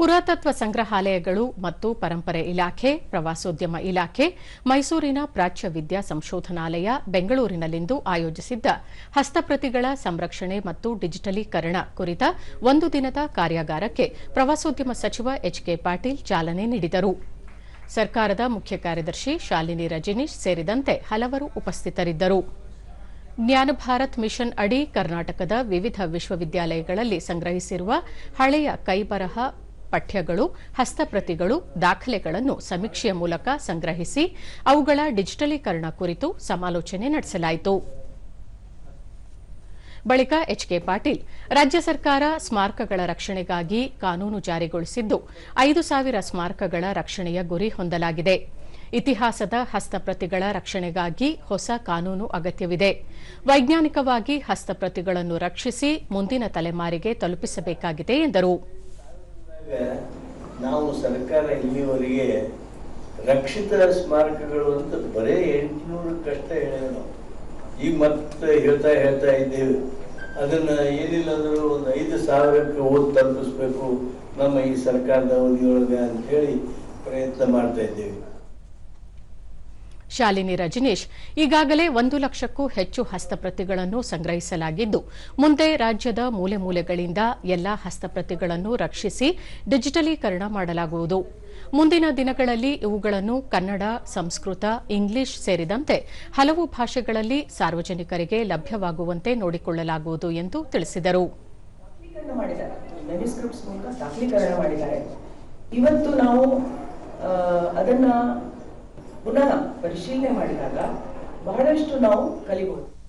ಪುರಾತತ್ವ ಸಂಗ್ರಹಾಲಯಗಳು ಮತ್ತು ಪರಂಪರೆ ಇಲಾಖೆ, ಪ್ರವಾಸೋದ್ಯಮ ಇಲಾಖೆ, ಮೈಸೂರಿನ ಪ್ರಾಚ್ಯ ವಿದ್ಯಾ ಸಂಶೋಧನಾಲಯ ಬೆಂಗಳೂರಿನಲ್ಲಿಂದು ಆಯೋಜಿಸಿದ್ದ ಹಸ್ತಪ್ರತಿಗಳ ಸಂರಕ್ಷಣೆ ಮತ್ತು ಡಿಜಿಟಲೀಕರಣ ಕುರಿತ ಒಂದು ದಿನದ ಕಾರ್ಯಾಗಾರಕ್ಕೆ ಪ್ರವಾಸೋದ್ಯಮ ಸಚಿವ ಎಚ್ ಕೆ ಪಾಟೀಲ್ ಚಾಲನೆ ನೀಡಿದರು. ಸರ್ಕಾರದ ಮುಖ್ಯ ಕಾರ್ಯದರ್ಶಿ ಶಾಲಿನಿ ರಜನೀಶ್ ಸೇರಿದಂತೆ ಹಲವರು ಉಪಸ್ಥಿತರಿದ್ದರು. ಜ್ಞಾನ ಭಾರತ್ ಮಿಷನ್ ಅಡಿ ಕರ್ನಾಟಕದ ವಿವಿಧ ವಿಶ್ವವಿದ್ಯಾಲಯಗಳಲ್ಲಿ ಸಂಗ್ರಹಿಸಿರುವ ಹಳೆಯ ಕೈಬರಹ ಪಠ್ಯಗಳು, ಹಸ್ತಪ್ರತಿಗಳು, ದಾಖಲೆಗಳನ್ನು ಸಮೀಕ್ಷೆಯ ಮೂಲಕ ಸಂಗ್ರಹಿಸಿ ಅವುಗಳ ಡಿಜಿಟಲೀಕರಣ ಕುರಿತು ಸಮಾಲೋಚನೆ ನಡೆಸಲಾಯಿತು. ಬಳಿಕ ಎಚ್ಕೆ ಪಾಟೀಲ್, ರಾಜ್ಯ ಸರ್ಕಾರ ಸ್ಮಾರಕಗಳ ರಕ್ಷಣೆಗಾಗಿ ಕಾನೂನು ಜಾರಿಗೊಳಿಸಿದ್ದು ಐದು ಸಾವಿರ ಸ್ಮಾರಕಗಳ ರಕ್ಷಣೆಯ ಗುರಿ ಹೊಂದಲಾಗಿದೆ. ಇತಿಹಾಸದ ಹಸ್ತಪ್ರತಿಗಳ ರಕ್ಷಣೆಗಾಗಿ ಹೊಸ ಕಾನೂನು ಅಗತ್ಯವಿದೆ. ವೈಜ್ಞಾನಿಕವಾಗಿ ಹಸ್ತಪ್ರತಿಗಳನ್ನು ರಕ್ಷಿಸಿ ಮುಂದಿನ ತಲೆಮಾರಿಗೆ ತಲುಪಿಸಬೇಕಾಗಿದೆ ಎಂದರು. ನಾವು ಸರ್ಕಾರ ಇಲ್ಲಿವರೆಗೆ ರಕ್ಷಿತ ಸ್ಮಾರಕಗಳು ಅಂತ ಬರೀ ಎಂಟುನೂರಕ್ಕಷ್ಟೇ ಹೇಳೇವೆ ನಾವು. ಈಗ ಮತ್ತೆ ಹೇಳ್ತಾ ಹೇಳ್ತಾ ಇದ್ದೇವೆ. ಅದನ್ನ ಏನಿಲ್ಲ ಅಂದ್ರೂ ಒಂದು ಐದು ಸಾವಿರಕ್ಕೆ ಓದ್ ತಲುಪಿಸ್ಬೇಕು ನಮ್ಮ ಈ ಸರ್ಕಾರದ ಅವಧಿಯೊಳಗೆ ಹೇಳಿ ಪ್ರಯತ್ನ ಮಾಡ್ತಾ ಇದ್ದೇವೆ. ಶಾಲಿನಿ ರಜನೀಶ್. ಈಗಾಗಲೇ ಒಂದು ಲಕ್ಷಕ್ಕೂ ಹೆಚ್ಚು ಹಸ್ತಪ್ರತಿಗಳನ್ನು ಸಂಗ್ರಹಿಸಲಾಗಿದ್ದು, ಮುಂದೆ ರಾಜ್ಯದ ಮೂಲೆ ಮೂಲೆಗಳಿಂದ ಎಲ್ಲಾ ಹಸ್ತಪ್ರತಿಗಳನ್ನು ರಕ್ಷಿಸಿ ಡಿಜಿಟಲೀಕರಣ ಮಾಡಲಾಗುವುದು. ಮುಂದಿನ ದಿನಗಳಲ್ಲಿ ಇವುಗಳನ್ನು ಕನ್ನಡ, ಸಂಸ್ಕೃತ, ಇಂಗ್ಲಿಷ್ ಸೇರಿದಂತೆ ಹಲವು ಭಾಷೆಗಳಲ್ಲಿ ಸಾರ್ವಜನಿಕರಿಗೆ ಲಭ್ಯವಾಗುವಂತೆ ನೋಡಿಕೊಳ್ಳಲಾಗುವುದು ಎಂದು ತಿಳಿಸಿದರು. ಇವತ್ತು ನಾವು ಅದನ್ನ ಪುನಃ ಪರಿಶೀಲನೆ ಮಾಡಿದಾಗ ಬಹಳಷ್ಟು ನಾವು ಕಲಿಬಹುದು.